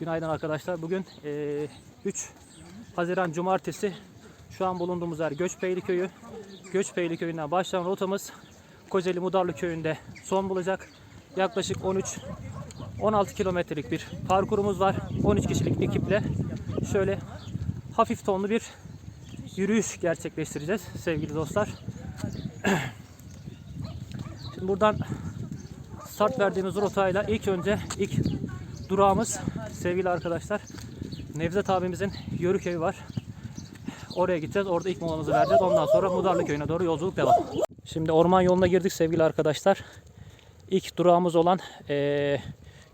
Günaydın arkadaşlar. Bugün eee, 3 Haziran Cumartesi. Şu an bulunduğumuz yer Göçbeyli Köyü. Göçbeyli Köyü'nden başlayan rotamız Kocaeli Mudarlı Köyü'nde son bulacak. Yaklaşık 13 16 kilometrelik bir parkurumuz var. 13 kişilik ekiple şöyle hafif tonlu bir yürüyüş gerçekleştireceğiz sevgili dostlar. Şimdi buradan start verdiğimiz rotayla ilk önce ilk durağımız sevgili arkadaşlar Nevzat abimizin Yörüköy'ü var. Oraya gideceğiz. Orada ilk molamızı vereceğiz. Ondan sonra Mudarlı Köyü'ne doğru yolculuk devam. Şimdi orman yoluna girdik sevgili arkadaşlar. İlk durağımız olan eee,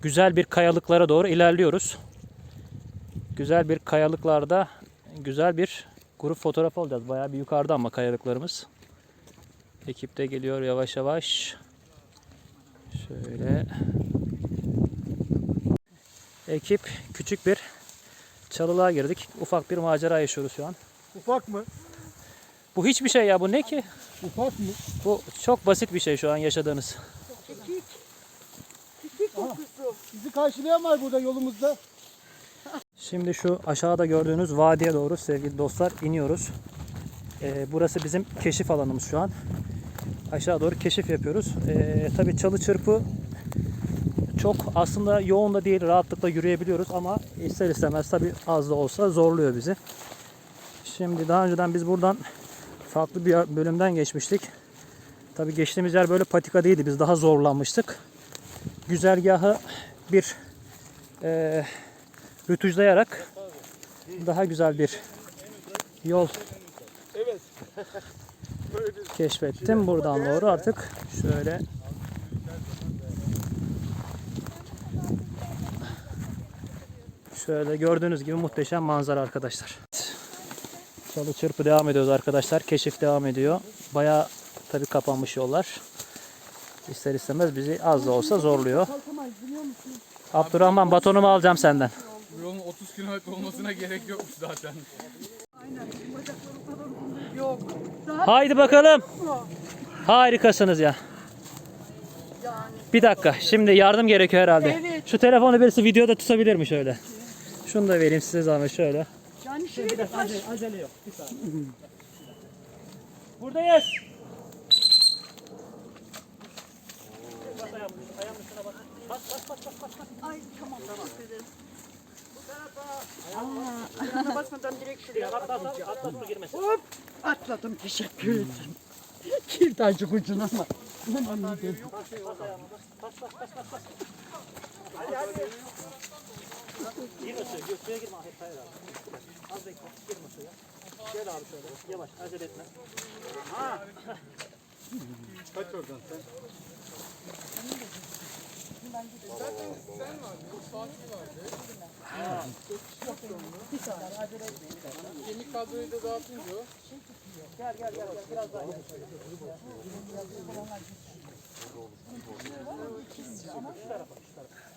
güzel bir kayalıklara doğru ilerliyoruz. Güzel bir kayalıklarda güzel bir grup fotoğrafı alacağız. Bayağı bir yukarıda ama kayalıklarımız. Ekip de geliyor yavaş yavaş. Şöyle. Ekip küçük bir çalılığa girdik. Ufak bir macera yaşıyoruz şu an. Ufak mı? Bu hiçbir şey ya bu ne ki? Ufak mı? Bu çok basit bir şey şu an yaşadığınız. Bizi karşılayan var burada yolumuzda. Şimdi şu aşağıda gördüğünüz vadiye doğru sevgili dostlar iniyoruz. Ee, burası bizim keşif alanımız şu an. Aşağı doğru keşif yapıyoruz. Ee, tabii çalı çırpı çok aslında yoğun da değil rahatlıkla yürüyebiliyoruz ama ister istemez tabii az da olsa zorluyor bizi. Şimdi daha önceden biz buradan farklı bir bölümden geçmiştik. Tabii geçtiğimiz yer böyle patika değildi. Biz daha zorlanmıştık. Güzergahı bir eee rütüclayarak daha güzel bir yol keşfettim. Buradan doğru artık şöyle şöyle gördüğünüz gibi muhteşem manzara arkadaşlar. Çalı çırpı devam ediyoruz arkadaşlar. Keşif devam ediyor. Bayağı tabi kapanmış yollar. İster istemez bizi az da olsa zorluyor. Abdurrahman batonumu alacağım senden. Yolun 30 kilometre olmasına gerek yokmuş zaten. Haydi bakalım. Harikasınız ya. Bir dakika. Şimdi yardım gerekiyor herhalde. Şu telefonu birisi videoda tutabilir mi şöyle? Şunu da vereyim size zahmet şöyle. Yani şöyle Acele, acele yok. Bir saniye. Buradayız. Ay tamam. Aa, ayağına basmadan direkt şuraya Atlasın, atlasın girmesin. Hop atladım teşekkür ederim. Girdi acık ucuna ama. Hemen iyi dedim. Girme suya, gir, suya girme. Hayır, hayır abi. Az bekle, girme suya. Gel abi şöyle, yavaş, acele etme. Kaç oradan sen? Kemik kadroyu da dağıtınca o. Gel, gel, gel, gel. biraz daha. gel.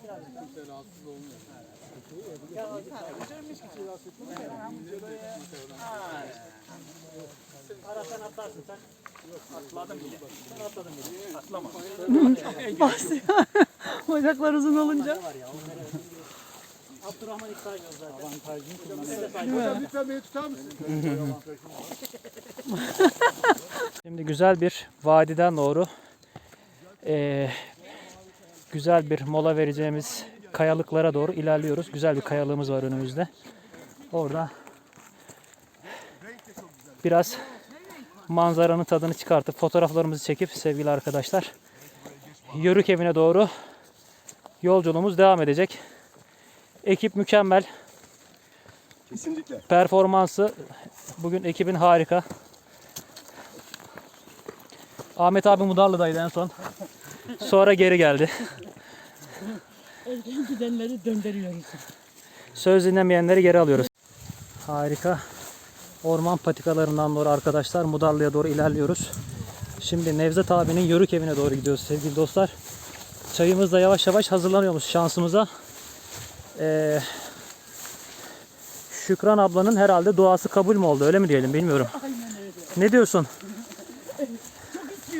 Kimse rahatsız olmuyor. Ara sen atlarsın sen. Atladın bile. Sen atladın bile. Atlama. Bacaklar uzun olunca. ya. Abdurrahman ilk saymıyoruz zaten. Avantajını Hocam lütfen beni tutar mısın? Şimdi güzel bir vadiden doğru eee, güzel bir mola vereceğimiz kayalıklara doğru ilerliyoruz. Güzel bir kayalığımız var önümüzde. Orada biraz manzaranın tadını çıkartıp fotoğraflarımızı çekip sevgili arkadaşlar Yörük evine doğru yolculuğumuz devam edecek. Ekip mükemmel. Kesinlikle. Performansı bugün ekibin harika. Ahmet abi Mudarlı'daydı en son. Sonra geri geldi. Elden gidenleri döndürüyoruz. Söz dinlemeyenleri geri alıyoruz. Harika. Orman patikalarından doğru arkadaşlar Mudarlı'ya doğru ilerliyoruz. Şimdi Nevzat abinin Yörük evine doğru gidiyoruz sevgili dostlar. Çayımız da yavaş yavaş hazırlanıyormuş şansımıza. Ee, Şükran ablanın herhalde duası kabul mü oldu öyle mi diyelim bilmiyorum. Ne diyorsun?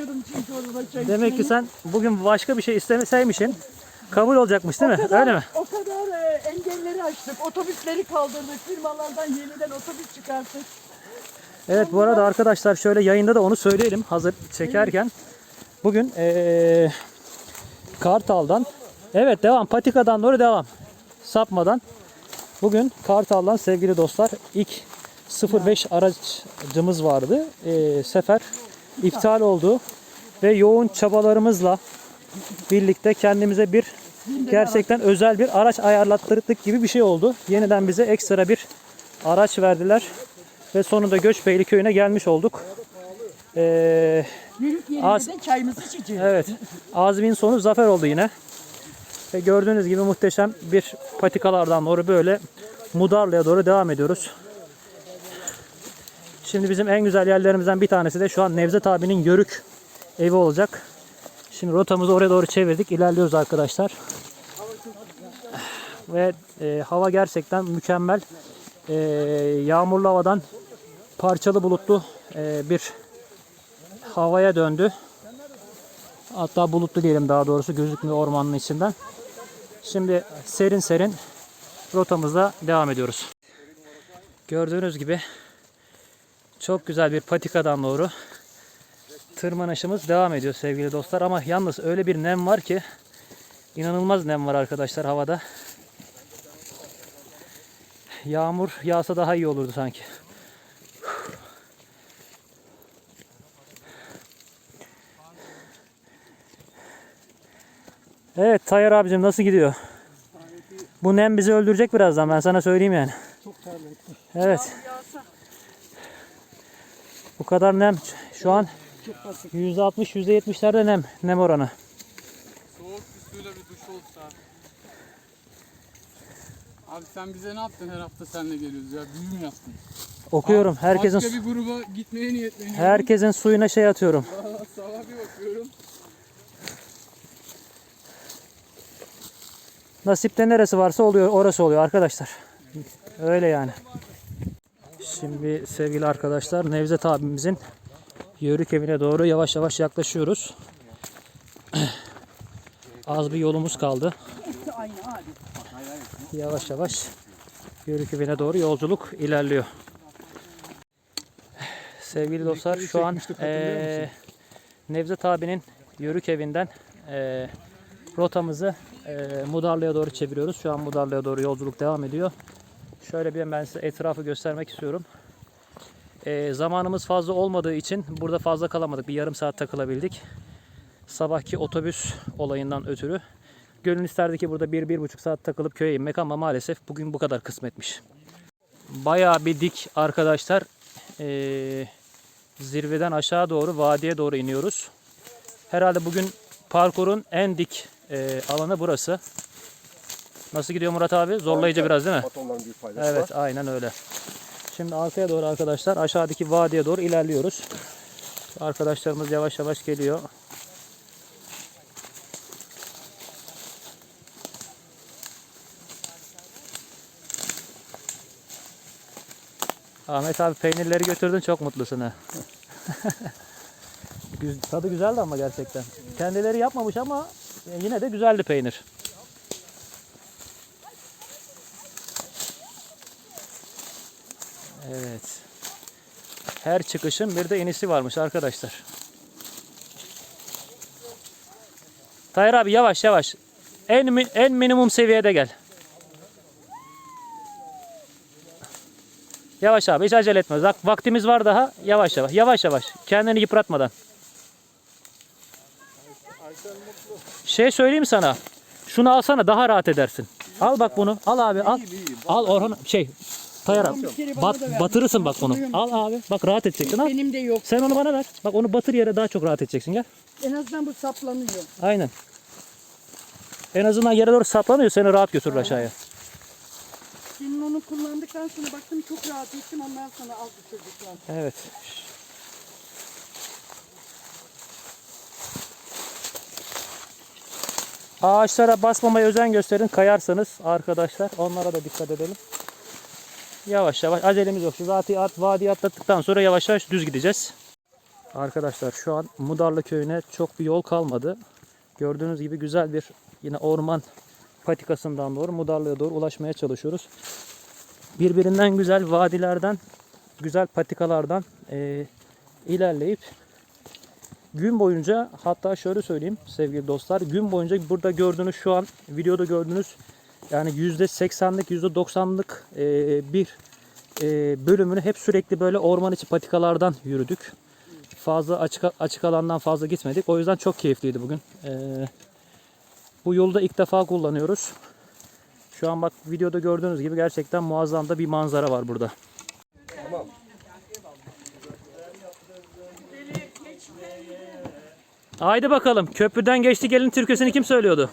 İstiyordum çünkü orada çay Demek ki sen bugün başka bir şey istemeseymişsin kabul olacakmış değil mi? Öyle mi? O kadar e, engelleri açtık, otobüsleri kaldırdık, firmalardan yeniden otobüs çıkarttık. Evet bu arada arkadaşlar şöyle yayında da onu söyleyelim hazır çekerken. Bugün eee, Kartal'dan evet devam patikadan doğru devam sapmadan. Bugün Kartal'dan sevgili dostlar ilk 05 aracımız vardı. Eee, sefer iptal oldu ve yoğun çabalarımızla birlikte kendimize bir gerçekten özel bir araç ayarlattırdık gibi bir şey oldu. Yeniden bize ekstra bir araç verdiler ve sonunda Göçbeyli köyüne gelmiş olduk. Ee, Az- çayımızı içeceğiz. evet, azmin sonu zafer oldu yine. Ve gördüğünüz gibi muhteşem bir patikalardan doğru böyle Mudarlı'ya doğru devam ediyoruz. Şimdi bizim en güzel yerlerimizden bir tanesi de şu an Nevzat abinin Yörük evi olacak. Şimdi rotamızı oraya doğru çevirdik. İlerliyoruz arkadaşlar. Ve e, hava gerçekten mükemmel. E, yağmurlu havadan parçalı bulutlu e, bir havaya döndü. Hatta bulutlu diyelim daha doğrusu gözükmüyor ormanın içinden. Şimdi serin serin rotamızda devam ediyoruz. Gördüğünüz gibi çok güzel bir patikadan doğru tırmanışımız devam ediyor sevgili dostlar. Ama yalnız öyle bir nem var ki inanılmaz nem var arkadaşlar havada. Yağmur yağsa daha iyi olurdu sanki. Evet Tayyar abicim nasıl gidiyor? Bu nem bizi öldürecek birazdan ben sana söyleyeyim yani. Evet. Bu kadar nem şu an %60 %70'lerde nem nem oranı. Soğuk bir suyla bir duş olsa. Abi sen bize ne yaptın her hafta seninle geliyoruz ya? Büyü mü yaptın? Okuyorum. Herkesin Başka bir gruba gitmeye niyetleniyorum. herkesin suyuna şey atıyorum. Sabah bir bakıyorum. Nasipte neresi varsa oluyor, orası oluyor arkadaşlar. Öyle yani. Şimdi sevgili arkadaşlar Nevzat abimizin yörük evine doğru yavaş yavaş yaklaşıyoruz. Az bir yolumuz kaldı. Yavaş yavaş yörük evine doğru yolculuk ilerliyor. Sevgili dostlar şu an eee Nevzat abinin yörük evinden eee, rotamızı eee Mudarlı'ya doğru çeviriyoruz. Şu an Mudarlı'ya doğru yolculuk devam ediyor. Şöyle bir ben size etrafı göstermek istiyorum. Eee, zamanımız fazla olmadığı için burada fazla kalamadık. Bir yarım saat takılabildik. Sabahki otobüs olayından ötürü. Gönül isterdi ki burada bir, bir buçuk saat takılıp köye inmek ama maalesef bugün bu kadar kısmetmiş. Bayağı bir dik arkadaşlar. Ee, zirveden aşağı doğru vadiye doğru iniyoruz. Herhalde bugün parkurun en dik e, alanı burası. Nasıl gidiyor Murat abi? Zorlayıcı biraz değil mi? Batonların büyük faydası Evet var. aynen öyle. Şimdi arkaya doğru arkadaşlar aşağıdaki vadiye doğru ilerliyoruz. Arkadaşlarımız yavaş yavaş geliyor. Ahmet abi peynirleri götürdün çok mutlusun ha. Tadı güzeldi ama gerçekten. Kendileri yapmamış ama yine de güzeldi peynir. Evet. Her çıkışın bir de inisi varmış arkadaşlar. Tayyar abi yavaş yavaş. En en minimum seviyede gel. Yavaş abi hiç acele etme. Vaktimiz var daha. Yavaş yavaş. Yavaş yavaş. Kendini yıpratmadan. Şey söyleyeyim sana. Şunu alsana daha rahat edersin. Al bak bunu. Al abi al. Al Orhan şey. Tayyar abi. Bat, batırırsın bak bunu. Al abi. Bak rahat edeceksin. Al. Benim de yok. Sen onu bana ver. Bak onu batır yere daha çok rahat edeceksin. Gel. En azından bu saplanıyor. Aynen. En azından yere doğru saplanıyor. Seni rahat götürür aşağıya. Senin onu kullandıktan sonra baktım çok rahat ettim. Ondan sonra aldı çocuklar. Evet. Ağaçlara basmamaya özen gösterin. Kayarsanız arkadaşlar onlara da dikkat edelim. Yavaş yavaş acelemiz yok. Şu vadiyi, at, vadiyi atlattıktan sonra yavaş yavaş düz gideceğiz. Arkadaşlar şu an Mudarlı köyüne çok bir yol kalmadı. Gördüğünüz gibi güzel bir yine orman patikasından doğru Mudarlı'ya doğru ulaşmaya çalışıyoruz. Birbirinden güzel vadilerden, güzel patikalardan e, ilerleyip gün boyunca hatta şöyle söyleyeyim sevgili dostlar gün boyunca burada gördüğünüz şu an videoda gördüğünüz yani %80'lik %90'lık e, bir e, bölümünü hep sürekli böyle orman içi patikalardan yürüdük. Fazla açık, açık alandan fazla gitmedik. O yüzden çok keyifliydi bugün. E, bu yolu da ilk defa kullanıyoruz. Şu an bak videoda gördüğünüz gibi gerçekten muazzam da bir manzara var burada. Haydi bakalım. Köprüden geçti gelin türküsünü kim söylüyordu?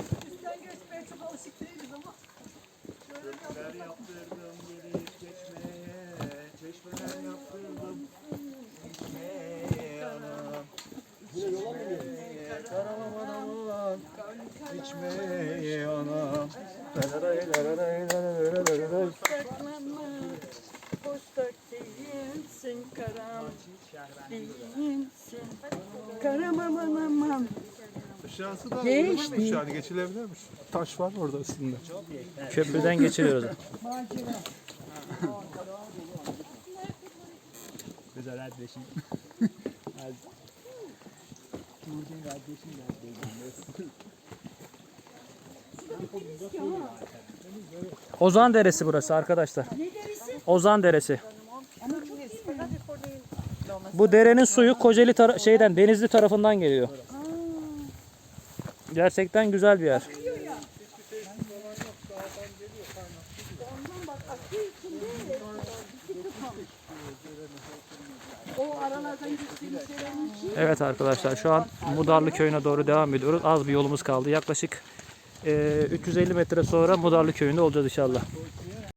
İçmeye anam. Postak değilsin karam. Karam aman aman. Aşağısı da Geçti. Yani geçilebilirmiş. Taş var orada üstünde. Köprüden geçiriyoruz. Ozan Deresi burası arkadaşlar. Ozan Deresi. Bu derenin suyu Kocaeli şeyden Denizli tarafından geliyor. Gerçekten güzel bir yer. O aralardan gittiğimiz yerin içi. Evet arkadaşlar şu an Mudarlı köyüne doğru devam ediyoruz. Az bir yolumuz kaldı. Yaklaşık eee, 350 metre sonra Mudarlı köyünde olacağız inşallah.